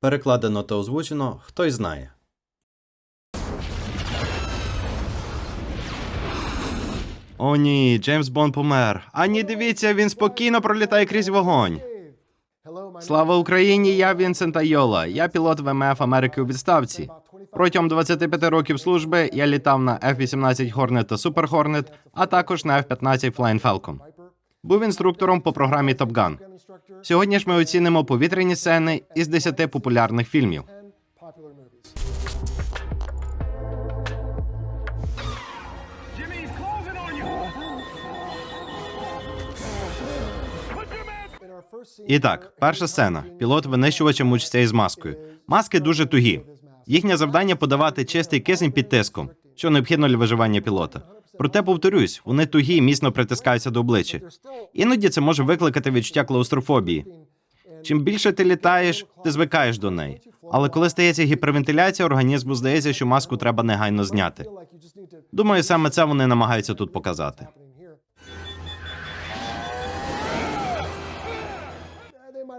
Перекладено та озвучено хтось знає. О ні, Джеймс Бонд помер. А ні, дивіться, він спокійно пролітає крізь вогонь. Слава Україні! Я Вінсент Айола. Я пілот ВМФ Америки у відставці. Протягом 25 років служби я літав на F-18 Hornet та Super Hornet, а також на F-15 Flying Falcon. Був інструктором по програмі Gun. Сьогодні ж ми оцінимо повітряні сцени із 10 популярних фільмів. І так, перша сцена. Пілот винищувача мучиться із маскою. Маски дуже тугі. Їхнє завдання подавати чистий кисень під тиском, що необхідно для виживання пілота. Проте повторюсь, вони тугі і міцно притискаються до обличчя. Іноді це може викликати відчуття клаустрофобії. Чим більше ти літаєш, ти звикаєш до неї. Але коли стається гіпервентиляція, організму здається, що маску треба негайно зняти. Думаю, саме це вони намагаються тут показати.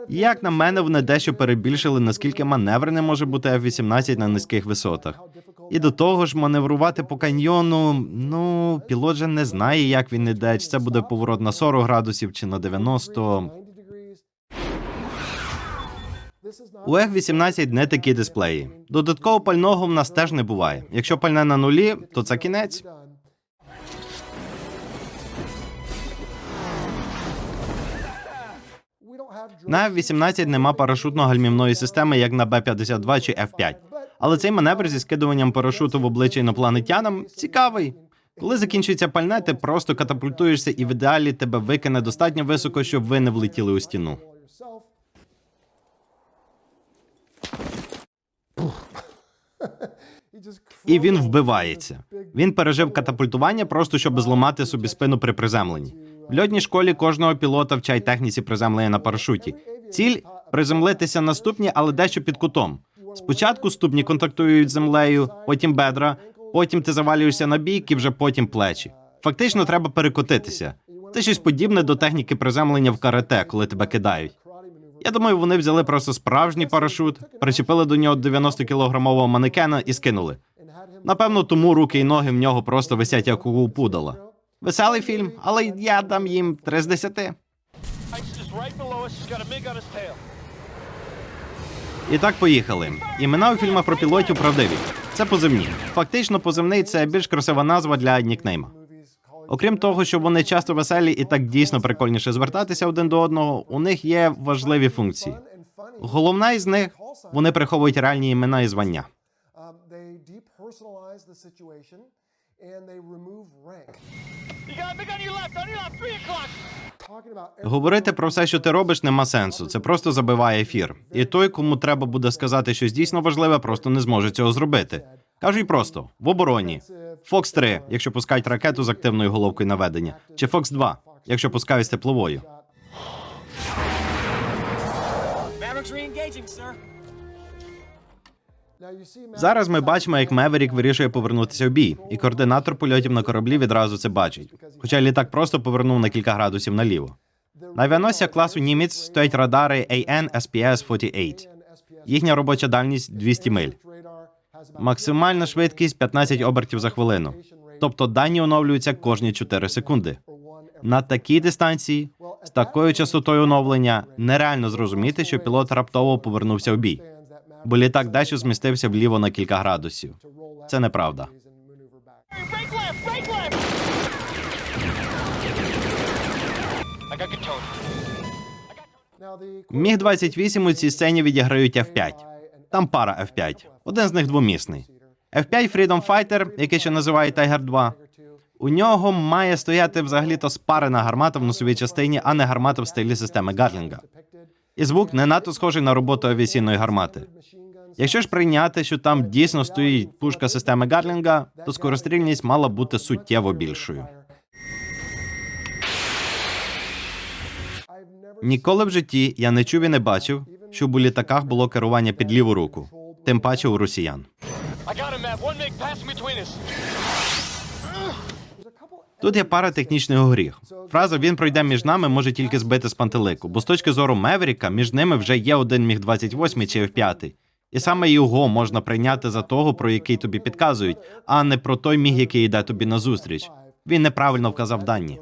Як на мене, вони дещо перебільшили, наскільки маневрене може бути F-18 на низьких висотах. І до того ж, маневрувати по каньйону, ну, пілот же не знає, як він іде, чи це буде поворот на 40 градусів чи на 90. У F-18 не такі дисплеї. Додаткового пального в нас теж не буває. Якщо пальне на нулі, то це кінець. На F-18 нема парашутно-гальмівної системи, як на Б-52 чи F-5. Але цей маневр зі скидуванням парашуту в обличчя інопланетянам цікавий. Коли закінчується пальне, ти просто катапультуєшся і в ідеалі тебе викине достатньо високо, щоб ви не влетіли у стіну. І він вбивається. Він пережив катапультування просто щоб зламати собі спину при приземленні. В льотній школі кожного пілота вчать техніці приземлення на парашуті. Ціль приземлитися на ступні, але дещо під кутом. Спочатку ступні контактують з землею, потім бедра, потім ти завалюєшся на бік і вже потім плечі. Фактично треба перекотитися. Це щось подібне до техніки приземлення в карате, коли тебе кидають. Я думаю, вони взяли просто справжній парашут, причепили до нього 90-кілограмового манекена і скинули. Напевно, тому руки і ноги в нього просто висять як у пудала. Веселий фільм, але я дам їм 3 з 10. І так поїхали. Імена у фільмах про пілотів правдиві. Це позивні. Фактично, позивний це більш красива назва для нікнейма. Окрім того, що вони часто веселі і так дійсно прикольніше звертатися один до одного, у них є важливі функції. Головна із них вони приховують реальні імена і звання. Um, they depersonalize and they remove rank. You got a MiG on your left. On your left. Three o'clock. Говорити про все, що ти робиш, нема сенсу. Це просто забиває ефір. І той, кому треба буде сказати щось дійсно важливе, просто не зможе цього зробити. Кажуть просто в обороні. Фокс 3 якщо пускають ракету з активною головкою наведення, чи Фокс 2 якщо пускають з тепловою. Зараз ми бачимо, як Меверік вирішує повернутися в бій, і координатор польотів на кораблі відразу це бачить. Хоча літак просто повернув на кілька градусів наліво. На авіаносця класу німець стоять радари AN SPS 48 Їхня робоча дальність 200 миль. Максимальна швидкість 15 обертів за хвилину. Тобто дані оновлюються кожні 4 секунди. На такій дистанції з такою частотою оновлення нереально зрозуміти, що пілот раптово повернувся в бій, бо літак дещо змістився вліво на кілька градусів. Це неправда. Міг 28 у цій сцені відіграють F5. Там пара F5. Один з них двомісний. F5 Freedom Fighter, який ще називають Tiger 2. У нього має стояти взагалі-то спарена гармата в носовій частині, а не гармата в стилі системи Гатлінга. І звук не надто схожий на роботу авіаційної гармати. Якщо ж прийняти, що там дійсно стоїть пушка системи Гатлінга, то скорострільність мала бути суттєво більшою. Ніколи в житті я не чув і не бачив, щоб у літаках було керування під ліву руку, тим паче у росіян. I got. Тут є пара технічних горіх. Фраза він пройде між нами може тільки збити з пантелику, бо з точки зору Меверіка між ними вже є один міг 28 чи F5. І саме його можна прийняти за того, про який тобі підказують, а не про той міг, який йде тобі назустріч. Він неправильно вказав дані.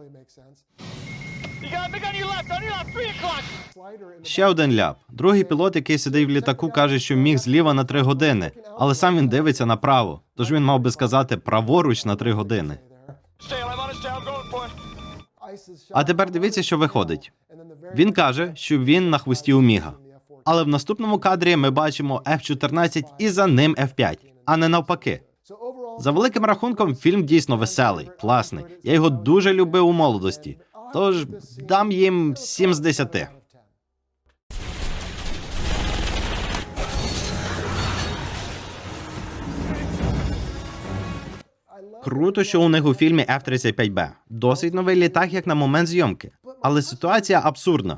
Ще один ляп. Другий пілот, який сидить в літаку, каже, що міг зліва на три години, але сам він дивиться направо. Тож він мав би сказати праворуч на три години. А тепер дивіться, що виходить. Він каже, що він на хвості у міга. Але в наступному кадрі ми бачимо F-14 і за ним F-5, а не навпаки. За великим рахунком, фільм дійсно веселий, класний. Я його дуже любив у молодості. Тож дам їм 7 з 10. Круто, що у них у фільмі F-35B. Досить новий літак, як на момент зйомки. Але ситуація абсурдна.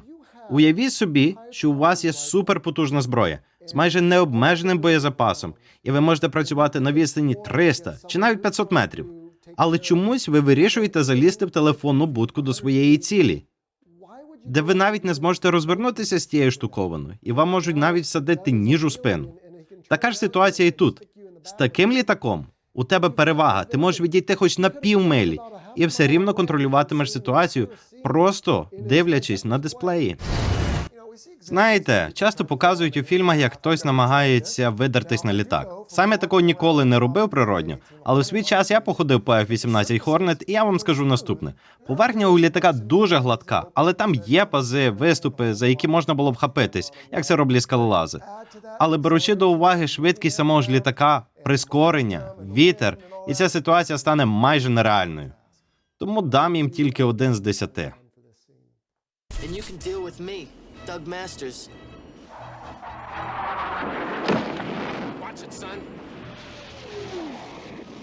Уявіть собі, що у вас є суперпотужна зброя з майже необмеженим боєзапасом, і ви можете працювати на відстані 300 чи навіть 500 метрів. Але чомусь ви вирішуєте залізти в телефонну будку до своєї цілі, де ви навіть не зможете розвернутися з тією штуковиною, і вам можуть навіть всадити ніж у спину. Така ж ситуація і тут. З таким літаком у тебе перевага. Ти можеш відійти хоч на півмилі, і все рівно контролюватимеш ситуацію, просто дивлячись на дисплеї. Знаєте, часто показують у фільмах, як хтось намагається видертись на літак. Сам я такого ніколи не робив природньо, але у свій час я походив по F-18 Hornet, і я вам скажу наступне: поверхня у літака дуже гладка, але там є пази, виступи, за які можна було вхопитись, як це роблять скалолази. Але беручи до уваги швидкість самого ж літака, прискорення, вітер, і ця ситуація стане майже нереальною. Тому дам їм тільки один з десяти. And you can deal with me, Doug Masters. Watch it, son.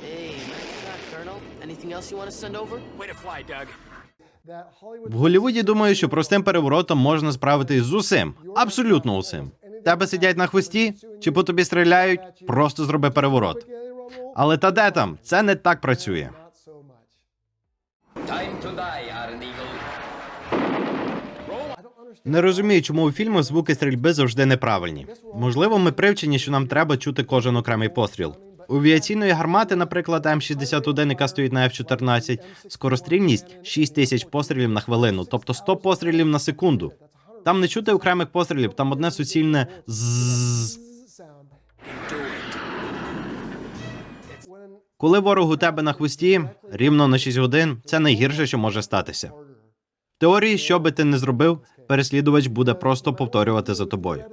Hey, nice shot, Colonel. Anything else you want to send over? Way to fly, Doug. В Голлівуді думаю, що простим переворотом можна справитись з усім, абсолютно усім. Тебе сидять на хвості, чи по тобі стріляють, просто зроби переворот. Але та де там? Це не так працює. Time to die, Iron Eagle. Не розумію, чому у фільмах звуки стрільби завжди неправильні. Можливо, ми привчені, що нам треба чути кожен окремий постріл. У авіаційної гармати, наприклад, М61, яка стоїть на F-14, скорострільність 6 тисяч пострілів на хвилину, тобто 100 пострілів на секунду. Там не чути окремих пострілів, там одне суцільне з. Коли ворог у тебе на хвості рівно на 6 годин, це найгірше, що може статися. В теорії, що би ти не зробив, переслідувач буде просто повторювати за тобою.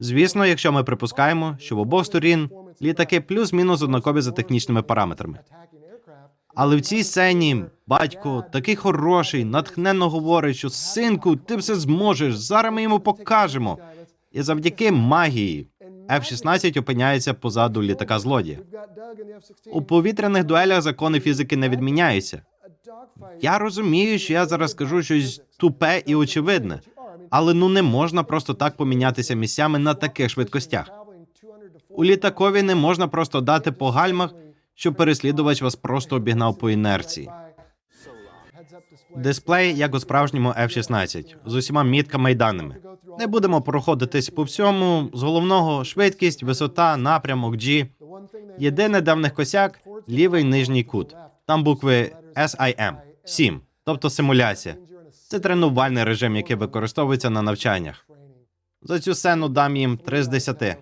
Звісно, якщо ми припускаємо, що в обох сторін літаки плюс-мінус однакові за технічними параметрами. Але в цій сцені батько такий хороший, натхненно говорить, що синку, ти все зможеш. Зараз ми йому покажемо. І завдяки магії F-16 опиняється позаду літака злодія. У повітряних дуелях закони фізики не відміняються. Я розумію, що я зараз скажу щось тупе і очевидне, але ну не можна просто так помінятися місцями на таких швидкостях. У літакові не можна просто дати по гальмах, щоб переслідувач вас просто обігнав по інерції. Дисплей, як у справжньому F-16, з усіма мітками й даними. Не будемо проходитись по всьому. З головного швидкість, висота, напрямок G. Єдине, де в них косяк лівий нижній кут. Там букви SIM, 7, тобто симуляція. Це тренувальний режим, який використовується на навчаннях. За цю сцену дам їм 3 з 10. These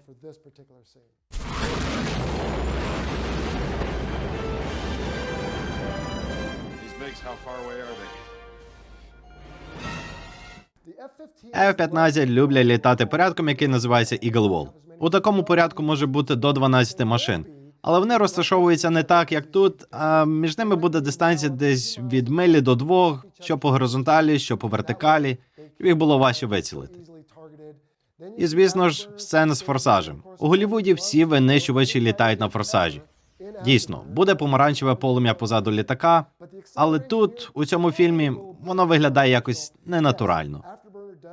MiGs, how far away are they? F-15 люблять літати порядком, який називається Eagle Wall. У такому порядку може бути до 12 машин. Але вони розташовуються не так, як тут. А між ними буде дистанція десь від милі до двох, що по горизонталі, що по вертикалі, їх було важче вицілити. І звісно ж, сцена з форсажем. У Голлівуді всі винищувачі літають на форсажі. Дійсно, буде помаранчеве полум'я позаду літака, але тут, у цьому фільмі, воно виглядає якось ненатурально.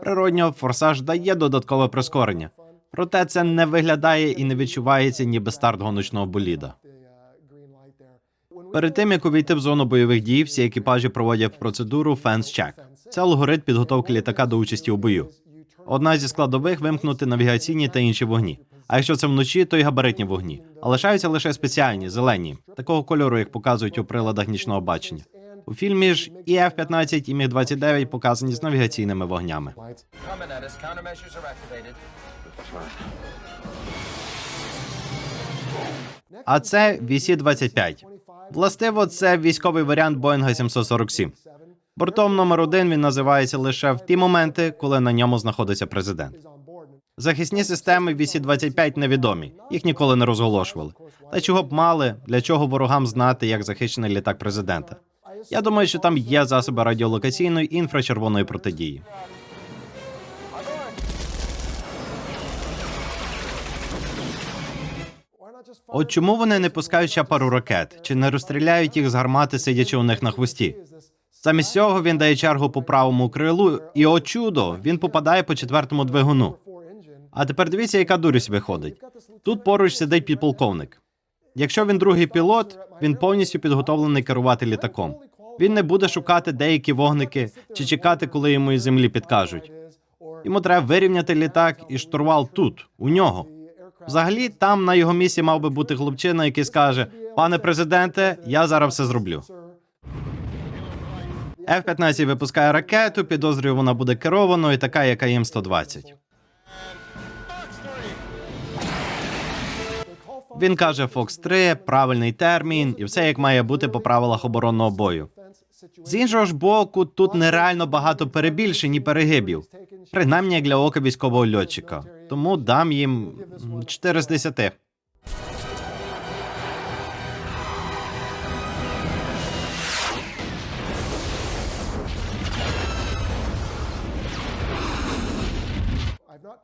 Природньо, форсаж дає додаткове прискорення. Проте це не виглядає і не відчувається ніби старт гоночного боліда. Перед тим як увійти в зону бойових дій, всі екіпажі проводять процедуру Fence Check. Це алгоритм підготовки літака до участі у бою. Одна зі складових вимкнути навігаційні та інші вогні. А якщо це вночі, то й габаритні вогні. А лишаються лише спеціальні, зелені, такого кольору, як показують у приладах нічного бачення. У фільмі ж і F-15, і Міг-29 показані з навігаційними вогнями. А це VC-25. Властиво, це військовий варіант Боїнга 747. Бортом номер один він називається лише в ті моменти, коли на ньому знаходиться президент. Захисні системи VC-25 невідомі, їх ніколи не розголошували. Та чого б мали, для чого ворогам знати, як захищений літак президента? Я думаю, що там є засоби радіолокаційної і інфрачервоної протидії. От чому вони не пускають ще пару ракет, чи не розстріляють їх з гармати, сидячи у них на хвості? Замість цього він дає чергу по правому крилу, і о чудо, він попадає по четвертому двигуну. А тепер дивіться, яка дурість виходить. Тут поруч сидить підполковник. Якщо він другий пілот, він повністю підготовлений керувати літаком. Він не буде шукати деякі вогники чи чекати, коли йому із землі підкажуть. Йому треба вирівняти літак і штурвал тут, у нього. Взагалі, там на його місці мав би бути хлопчина, який скаже: пане президенте, я зараз все зроблю. F-15 випускає ракету, підозрюю, вона буде керованою, така, як АІМ-120. Він каже Фокс 3 правильний термін, і все як має бути по правилах оборонного бою. З іншого ж боку, тут нереально багато перебільшень і перегибів, принаймні як для ока військового льотчика. Тому дам їм м, 4 з 10.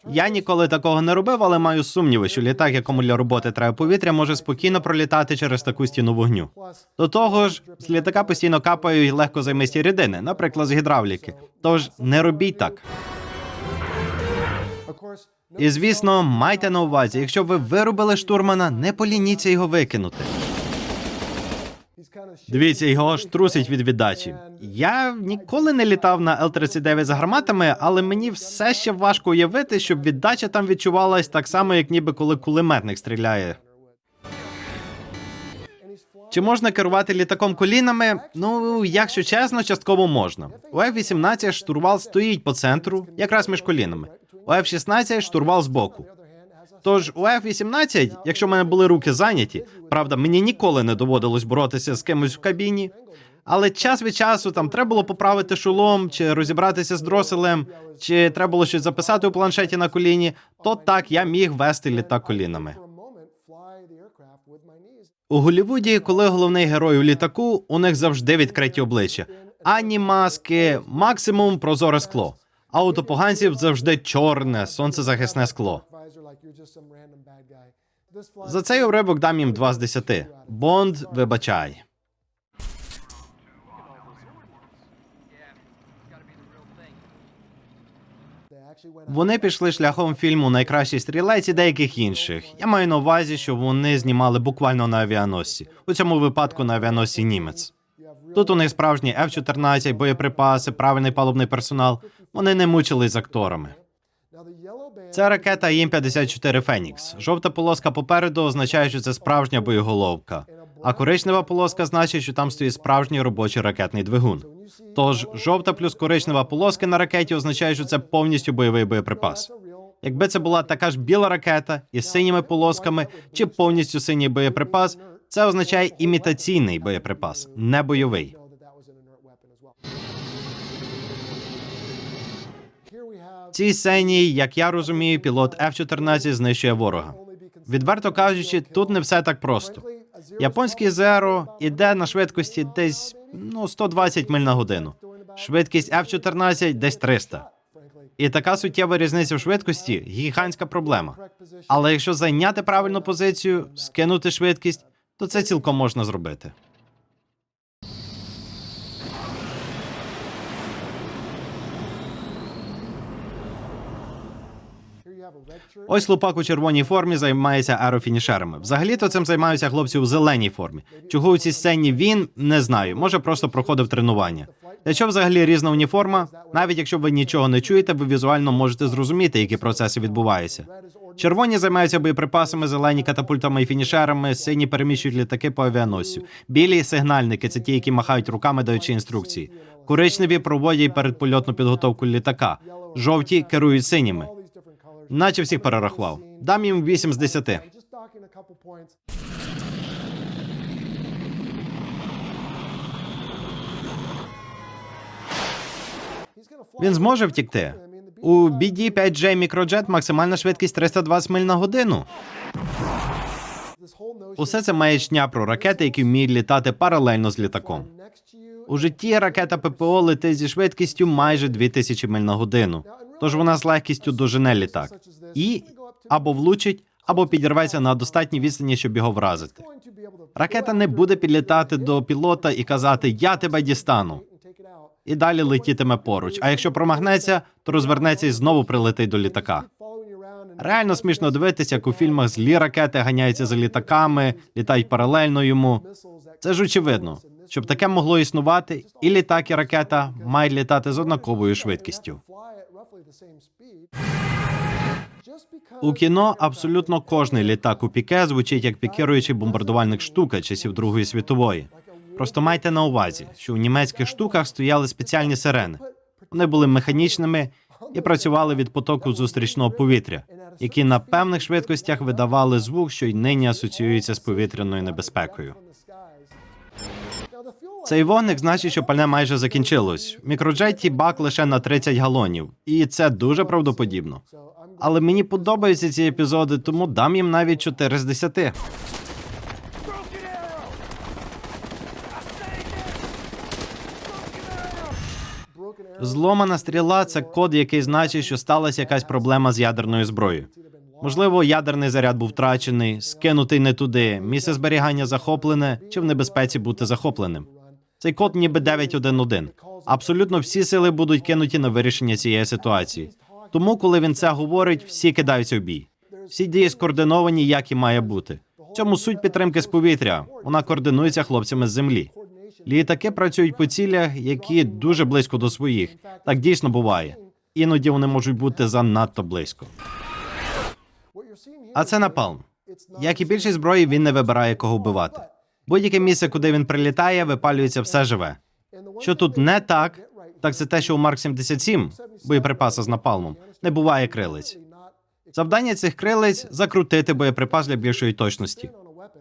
Я ніколи такого не робив, але маю сумніви, що літак, якому для роботи треба повітря, може спокійно пролітати через таку стіну вогню. До того ж, з літака постійно капають легкозаймисті рідини, наприклад, з гідравліки. Тож не робіть так. І звісно, майте на увазі, якщо ви виробили штурмана, не полініться його викинути. Дивіться, його аж трусить від віддачі. Я ніколи не літав на Л-39 з гарматами, але мені все ще важко уявити, щоб віддача там відчувалась так само, як ніби коли кулеметник стріляє. Чи можна керувати літаком колінами? Ну, якщо чесно, частково можна. У F-18 штурвал стоїть по центру, якраз між колінами. У F-16 штурвал збоку. Тож у F-18, якщо в мене були руки зайняті, правда, мені ніколи не доводилось боротися з кимось в кабіні. Але час від часу там треба було поправити шолом, чи розібратися з дроселем, чи треба було щось записати у планшеті на коліні, то так я міг вести літак колінами. У Голлівуді, коли головний герой у літаку, у них завжди відкриті обличчя. Ані маски, максимум прозоре скло. А у топоганців завжди чорне сонцезахисне скло. За цей уривок дам їм 2 з 10. Бонд, вибачай. Вони пішли шляхом фільму Найкращий стрілець і деяких інших. Я маю на увазі, що вони знімали буквально на авіаносці. У цьому випадку на авіаносці німець. Тут у них справжні F-14, боєприпаси, правильний палубний персонал. Вони не мучились з акторами. Це ракета ІМ-54 Фенікс. Жовта полоска попереду означає, що це справжня боєголовка. А коричнева полоска значить, що там стоїть справжній робочий ракетний двигун. Тож жовта плюс коричнева полоски на ракеті означає, що це повністю бойовий боєприпас. Якби це була така ж біла ракета із синіми полосками чи повністю синій боєприпас, це означає імітаційний боєприпас, не бойовий. Цій сцені, як я розумію, пілот F-14 знищує ворога. Відверто кажучи, тут не все так просто. Японський Zero іде на швидкості десь ну 120 миль на годину. Швидкість F-14 десь 300. І така суттєва різниця в швидкості гігантська проблема. Але якщо зайняти правильну позицію, скинути швидкість, то це цілком можна зробити. Ось лупак у червоній формі займається аерофінішерами. Взагалі-то цим займаються хлопці у зеленій формі. Чого у цій сцені він не знаю. Може, просто проходив тренування. Для чого взагалі різна уніформа? Навіть якщо ви нічого не чуєте, ви візуально можете зрозуміти, які процеси відбуваються. Червоні займаються боєприпасами, зелені катапультами і фінішерами, сині переміщують літаки по авіаносцю. Білі сигнальники це ті, які махають руками, даючи інструкції. Коричневі проводять передпольотну підготовку літака. Жовті керують синіми. Наче всіх перерахував. Дам їм 8 з 10. Just docking a couple points. He's gonna fly Він зможе втікти. У BD 5J Microjet максимальна швидкість 320 миль на годину. Усе це маячня про ракети, які вміють літати паралельно з літаком. У житті ракета ППО летить зі швидкістю майже 2000 миль на годину. Тож вона з легкістю дожене літак і або влучить, або підірветься на достатній відстані, щоб його вразити. Ракета не буде підлітати до пілота і казати Я тебе дістану. і далі летітиме поруч. А якщо промахнеться, то розвернеться і знову прилетить до літака. Реально смішно дивитися, як у фільмах злі ракети ганяються за літаками, літають паралельно йому. Це ж очевидно. Щоб таке могло існувати, і літак, і ракета мають літати з однаковою швидкістю. У кіно абсолютно кожний літак у піке звучить як пікируючий бомбардувальник штука часів Другої світової. Просто майте на увазі, що у німецьких штуках стояли спеціальні сирени. Вони були механічними і працювали від потоку зустрічного повітря, які на певних швидкостях видавали звук, що й нині асоціюється з повітряною небезпекою. Цей вогник значить, що пальне майже закінчилось. Мікроджеті бак лише на 30 галонів, і це дуже правдоподібно. Але мені подобаються ці епізоди, тому дам їм навіть 4 з 10. Зломана стріла це код, який значить, що сталася якась проблема з ядерною зброєю. Можливо, ядерний заряд був втрачений, скинутий не туди, місце зберігання захоплене чи в небезпеці бути захопленим. Цей код ніби 911. Абсолютно всі сили будуть кинуті на вирішення цієї ситуації. Тому, коли він це говорить, всі кидаються в бій. Всі дії скоординовані, як і має бути. В цьому суть підтримки з повітря. Вона координується хлопцями з землі. Літаки працюють по цілях, які дуже близько до своїх. Так дійсно буває. Іноді вони можуть бути занадто близько. А це напалм. Як і більшість зброї, він не вибирає кого вбивати. Будь-яке місце, куди він прилітає, випалюється все живе. Що тут не так, так це те, що у Марк 77 боєприпаса з напалмом не буває крилиць. Завдання цих крилиць закрутити боєприпас для більшої точності.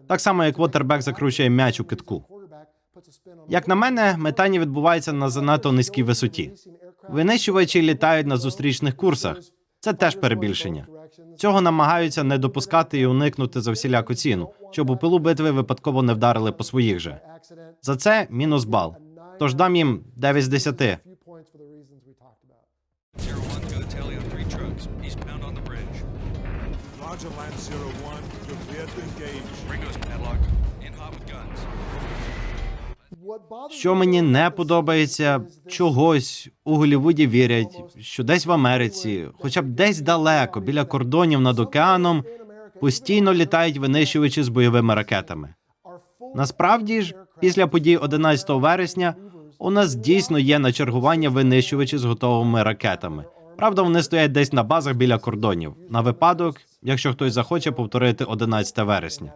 Так само, як Вотербек закручує м'яч у китку. Як на мене, метання відбувається на занадто низькій висоті. Винищувачі літають на зустрічних курсах. Це теж перебільшення. Цього намагаються не допускати і уникнути за всіляку ціну, щоб у пилу битви випадково не вдарили по своїх же. За це мінус бал. Тож дам їм 9 з 10. Few points for the reasons we talked about. Zero one's got a tally on three trucks. Eastbound on the bridge. Roger, Land Zero One. You're cleared to engage. Ringo's padlocked. In hot with guns. Що мені не подобається, чогось у Голлівуді вірять, що десь в Америці, хоча б десь далеко, біля кордонів над океаном, постійно літають винищувачі з бойовими ракетами. Насправді ж, після подій 11 вересня у нас дійсно є на чергування винищувачі з готовими ракетами. Правда, вони стоять десь на базах біля кордонів на випадок, якщо хтось захоче повторити 11 вересня.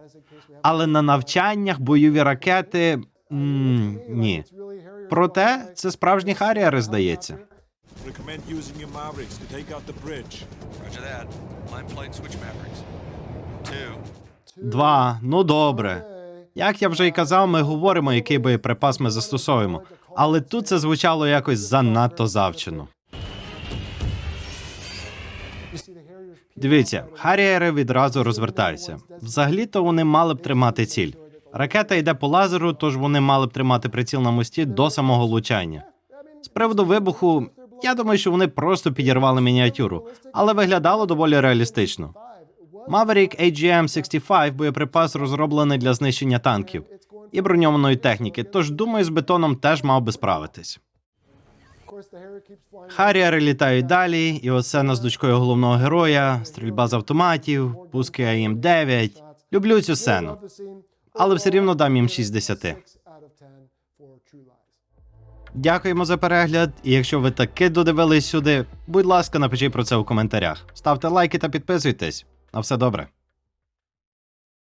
Але на навчаннях бойові ракети м, ні. Проте це справжні харіери, здається. Recommend using your Mavericks to take out the bridge. Roger that. Line flight switch Mavericks. Two. Два. Ну добре. Як я вже й казав, ми говоримо, який боєприпас ми застосовуємо. Але тут це звучало якось занадто завчено. Дивіться, харіери відразу розвертаються. Взагалі-то вони мали б тримати ціль. Ракета йде по лазеру, тож вони мали б тримати приціл на мості до самого влучання. З приводу вибуху, я думаю, що вони просто підірвали мініатюру, але виглядало доволі реалістично. Maverick AGM-65 – боєприпас розроблений для знищення танків і броньованої техніки, тож думаю, з бетоном теж мав би справитись. Харріери літають далі, і оце з дочкою головного героя, стрільба з автоматів, пуски АІМ-9. Люблю цю сцену. Але все рівно дам їм 6 з 10. Дякуємо за перегляд. І якщо ви таки додивились сюди, будь ласка, напишіть про це у коментарях. Ставте лайки та підписуйтесь. На все добре.